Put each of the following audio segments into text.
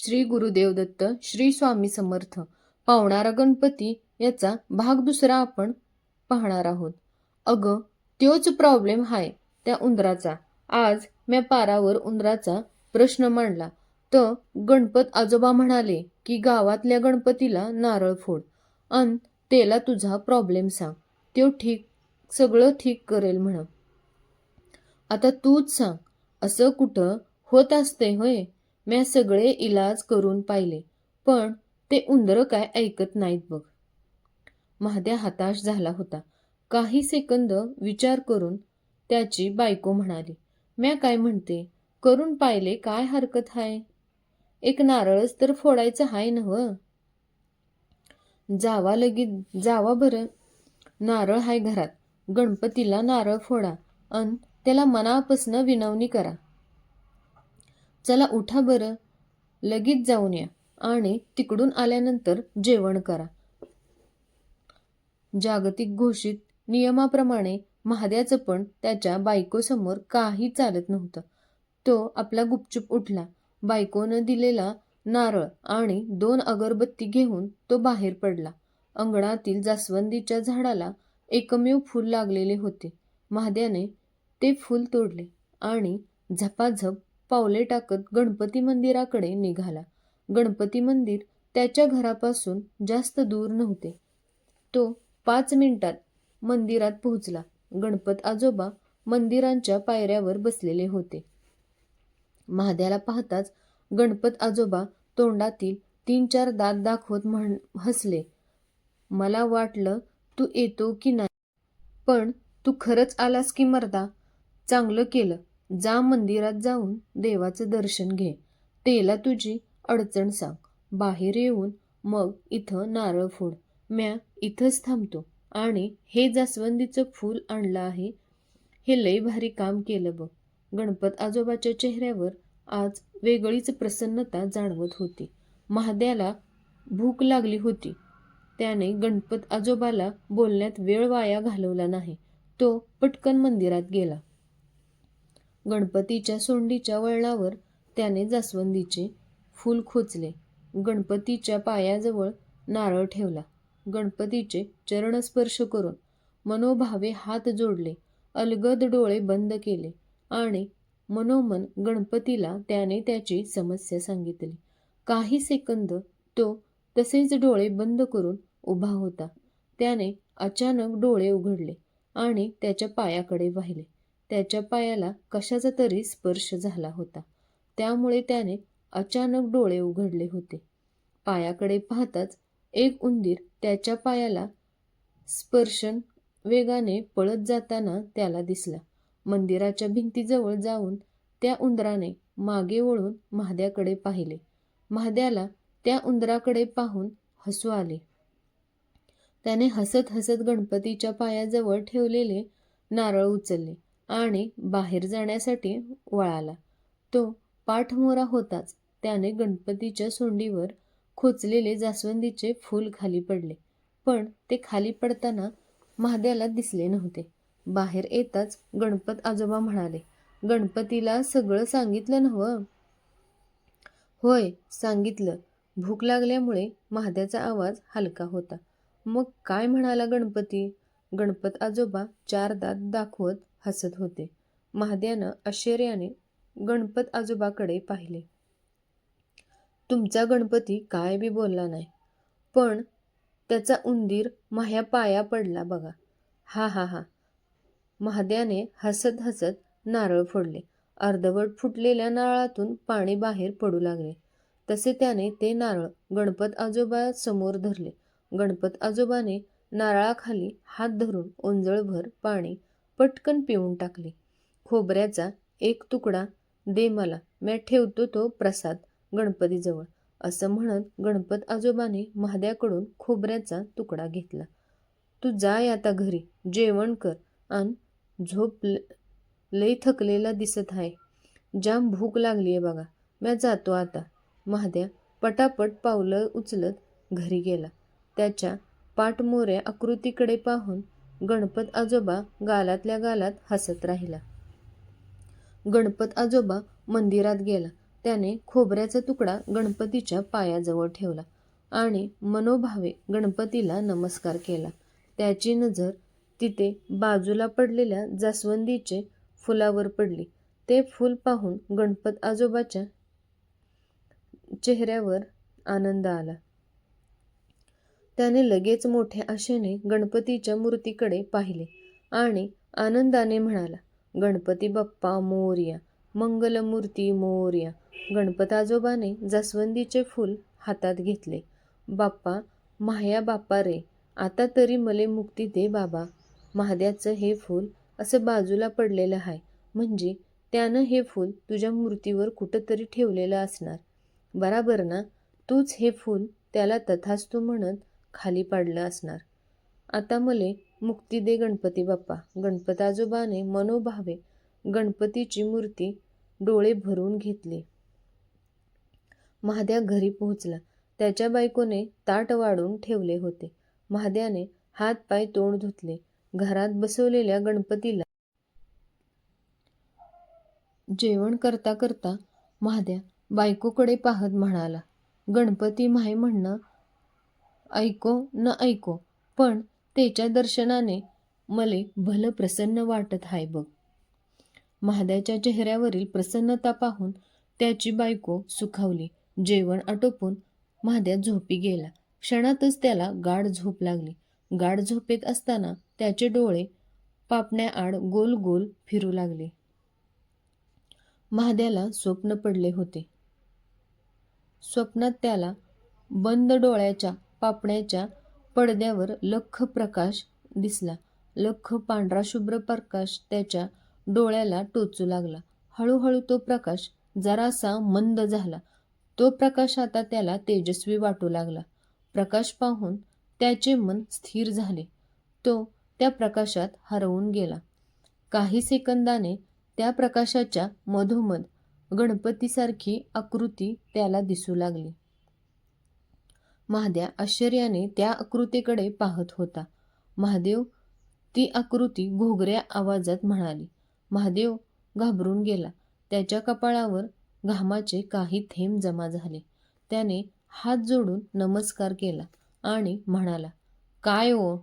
श्री गुरुदेव दत्त श्री स्वामी समर्थ पावणारा गणपती याचा भाग दुसरा आपण पाहणार आहोत. अगं त्योच प्रॉब्लेम हाय त्या उंदराचा. आज म्या पारावर उंदराचा प्रश्न मांडला. तर गणपत आजोबा म्हणाले की गावातल्या गणपतीला नारळ फोड. अन तेला तुझा प्रॉब्लेम सांग. त्यो ठीक सगळं ठीक करेल म्हण. आता तूच सांग असं कुठं होत असते होय? म्या सगळे इलाज करून पाहिले पण ते उंदरं काय ऐकत नाहीत बघ. महाद्या हताश झाला होता. काही सेकंद विचार करून त्याची बायको म्हणाली म्या काय म्हणते करून पाहिले काय हरकत हाय? एक नारळच तर फोडायचं हाय नव जावा लगेच जावा बरं. नारळ हाय घरात. गणपतीला नारळ फोडा अन त्याला मनापासनं विनवणी करा. चला उठा बरं. लगेच जाऊन या आणि तिकडून आल्यानंतर जेवण करा. जागतिक घोषित नियमाप्रमाणे महाद्याचं पण त्याच्या बायकोसमोर काही चालत नव्हतं. तो आपला गुपचूप उठला. बायकोनं दिलेला नारळ आणि दोन अगरबत्ती घेऊन तो बाहेर पडला. अंगणातील जास्वंदीच्या झाडाला एकमेव फूल लागलेले होते. महाद्याने ते फूल तोडले आणि झपाझप पावले टाकत गणपती मंदिराकडे निघाला. गणपती मंदिर त्याच्या घरापासून जास्त दूर नव्हते. तो पाच मिनिटात मंदिरात पोहोचला. गणपत आजोबा मंदिरांच्या पायऱ्यावर बसलेले होते. महाद्याला पाहताच गणपत आजोबा तोंडातील तीन चार दात दाखवत म्हण हसले. मला वाटलं तू येतो की नाही. पण तू खरंच आलास की मर्दा? चांगलं केलं. जा मंदिरात जाऊन देवाचं दर्शन घे. तेला तुझी अडचण सांग. बाहेर येऊन मग इथं नारळ फोड. म्या इथंच थांबतो. आणि हे जास्वंदीचं फूल आणलं आहे. हे लय भारी काम केलं बघ. गणपत आजोबाच्या चेहऱ्यावर आज वेगळीच प्रसन्नता जाणवत होती. महाद्याला भूक लागली होती. त्याने गणपत आजोबाला बोलण्यात वेळ वाया घालवला नाही. तो पटकन मंदिरात गेला. गणपतीच्या सोंडीच्या वळणावर त्याने जास्वंदीचे फूल खोचले. गणपतीच्या पायाजवळ नारळ ठेवला. गणपतीचे चरणस्पर्श करून मनोभावे हात जोडले. अलगद डोळे बंद केले आणि मनोमन गणपतीला त्याने त्याची समस्या सांगितली. काही सेकंद तो तसेच डोळे बंद करून उभा होता. त्याने अचानक डोळे उघडले आणि त्याच्या पायाकडे वाहिले. त्याच्या पायाला कशाचा तरी स्पर्श झाला होता. त्यामुळे त्याने अचानक डोळे उघडले होते. पायाकडे पाहताच एक उंदीर त्याच्या पायाला स्पर्शन वेगाने पळत जाताना त्याला दिसला. मंदिराच्या भिंतीजवळ जाऊन त्या उंदराने मागे वळून महाद्याकडे पाहिले. महाद्याला त्या उंदराकडे पाहून हसू आले. त्याने हसत हसत गणपतीच्या पायाजवळ ठेवलेले नारळ उचलले. आणि बाहेर जाण्यासाठी वळाला. तो पाठमोरा होताच त्याने गणपतीच्या सोंडीवर खोचलेले जास्वंदीचे फूल खाली पडले. पण ते खाली पडताना महाद्याला दिसले नव्हते. बाहेर येताच गणपत आजोबा म्हणाले गणपतीला सगळं सांगितलं नव्हं? होय सांगितलं. भूक लागल्यामुळे महाद्याचा आवाज हलका होता. मग काय म्हणाला गणपती? गणपत आजोबा चार दात दाखवत हसत होते. महाद्यानं आश्चर्याने गणपत आजोबाकडे पाहिले. तुमचा गणपती काय बी बोलला नाही. पण त्याचा उंदीर माह्या पाया पडला बघा. हा हा हा. महाद्याने हसत हसत नारळ फोडले. अर्धवट फुटलेल्या नारळातून पाणी बाहेर पडू लागले. तसे त्याने ते नारळ गणपत आजोबा समोर धरले. गणपत आजोबाने नारळाखाली हात धरून ओंजळभर पाणी पटकन पिऊन टाकली. खोबऱ्याचा एक तुकडा दे मला. मी ठेवतो तो प्रसाद गणपतीजवळ. असं म्हणत गणपत आजोबाने महाद्याकडून खोबऱ्याचा तुकडा घेतला. तू जाय आता घरी जेवण कर आणि झोप ल लई थकलेला दिसत आहे. जाम भूक लागली आहे बघा. मी जातो आता. महाद्या पटापट पावलं उचलत घरी गेला. त्याच्या पाठमोऱ्या आकृतीकडे पाहून गणपत आजोबा गालातल्या गालात हसत राहिला. गणपत आजोबा मंदिरात गेला. त्याने खोबऱ्याचा तुकडा गणपतीच्या पायाजवळ ठेवला आणि मनोभावे गणपतीला नमस्कार केला. त्याची नजर तिथे बाजूला पडलेल्या जास्वंदीचे फुलावर पडली. ते फूल पाहून गणपत आजोबाच्या चेहऱ्यावर आनंद आला. त्याने लगेच मोठ्या आशेने गणपतीच्या मूर्तीकडे पाहिले आणि आनंदाने म्हणाला गणपती बाप्पा मोर्या मंगलमूर्ती मोर्या. गणपत आजोबाने जास्वंदीचे फूल हातात घेतले. बाप्पा माह्या बाप्पा रे आता तरी मले मुक्ती दे बाबा. महाद्याचं हे फूल असं बाजूला पडलेलं आहे म्हणजे त्यानं हे फूल तुझ्या मूर्तीवर कुठंतरी ठेवलेलं असणार. बराबर ना? तूच हे फूल त्याला तथास्तू म्हणत खाली पाडलं असणार. आता मले मुक्ती दे गणपती बाप्पा. गणपत आजोबाने मनोभावे गणपतीची मूर्ती डोळे भरून घेतले. महाद्या घरी पोहोचला. त्याच्या बायकोने ताट वाढून ठेवले होते. महाद्याने हात पाय तोंड धुतले. घरात बसवलेल्या गणपतीला जेवण करता करता महाद्या बायकोकडे पाहत म्हणाला गणपती माय म्हणणं ऐको न ऐको पण त्याच्या दर्शनाने मले भलं प्रसन्न वाटत आहे बघ. महाद्याच्या चेहऱ्यावरील प्रसन्नता पाहून त्याची बायको सुखावली. जेवण आटोपून महाद्या झोपी गेला. क्षणातच त्याला गाढ झोप लागली. गाढ झोपेत असताना त्याचे डोळे पापण्याआड गोल गोल फिरू लागले. महाद्याला स्वप्न पडले होते. स्वप्नात त्याला बंद डोळ्याच्या पापण्याच्या पडद्यावर लख प्रकाश दिसला. लख पांढरा शुभ्र प्रकाश त्याच्या डोळ्याला टोचू लागला. हळूहळू तो प्रकाश जरासा मंद झाला. तो प्रकाश आता त्याला तेजस्वी वाटू लागला. प्रकाश पाहून त्याचे मन स्थिर झाले. तो त्या प्रकाशात हरवून गेला. काही सेकंदाने त्या प्रकाशाच्या मधोमध गणपतीसारखी आकृती त्याला दिसू लागली. महाद्या आश्चर्याने त्या आकृतीकडे पाहत होता. महादेव ती आकृती घोगऱ्या आवाजात म्हणाली. महादेव घाबरून गेला. त्याच्या कपाळावर घामाचे काही थेंब जमा झाले. त्याने हात जोडून नमस्कार केला आणि म्हणाला काय ओ?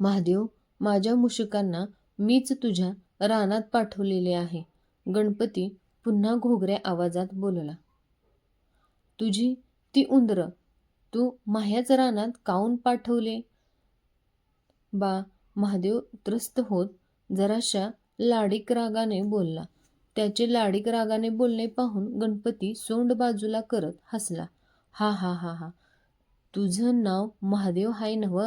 महादेव माझ्या मुशुकांना मीच तुझ्या रानात पाठवलेले आहे. गणपती पुन्हा घोगऱ्या आवाजात बोलला तुझी ती उंदरं. तू माह्याच रानात काऊन पाठवले? बा महादेव त्रस्त होत जराशा लाडीक रागाने बोलला. त्याचे लाडीक रागाने बोलणे पाहून गणपती सोंड बाजूला करत हसला. हा हा हा हा. तुझं नाव महादेव हाय नव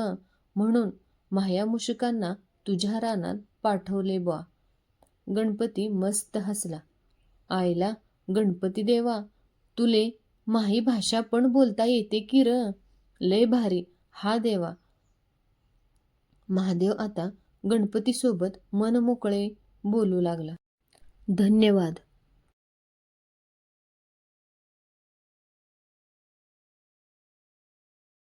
म्हणून माया मुशकांना तुझ्या रानात पाठवले बा. गणपती मस्त हसला. आईला गणपती देवा तुले माही भाषा पण बोलता येते की र? लय भारी. हा देवा. महादेव आता गणपतीसोबत मनमोकळे बोलू लागला. धन्यवाद.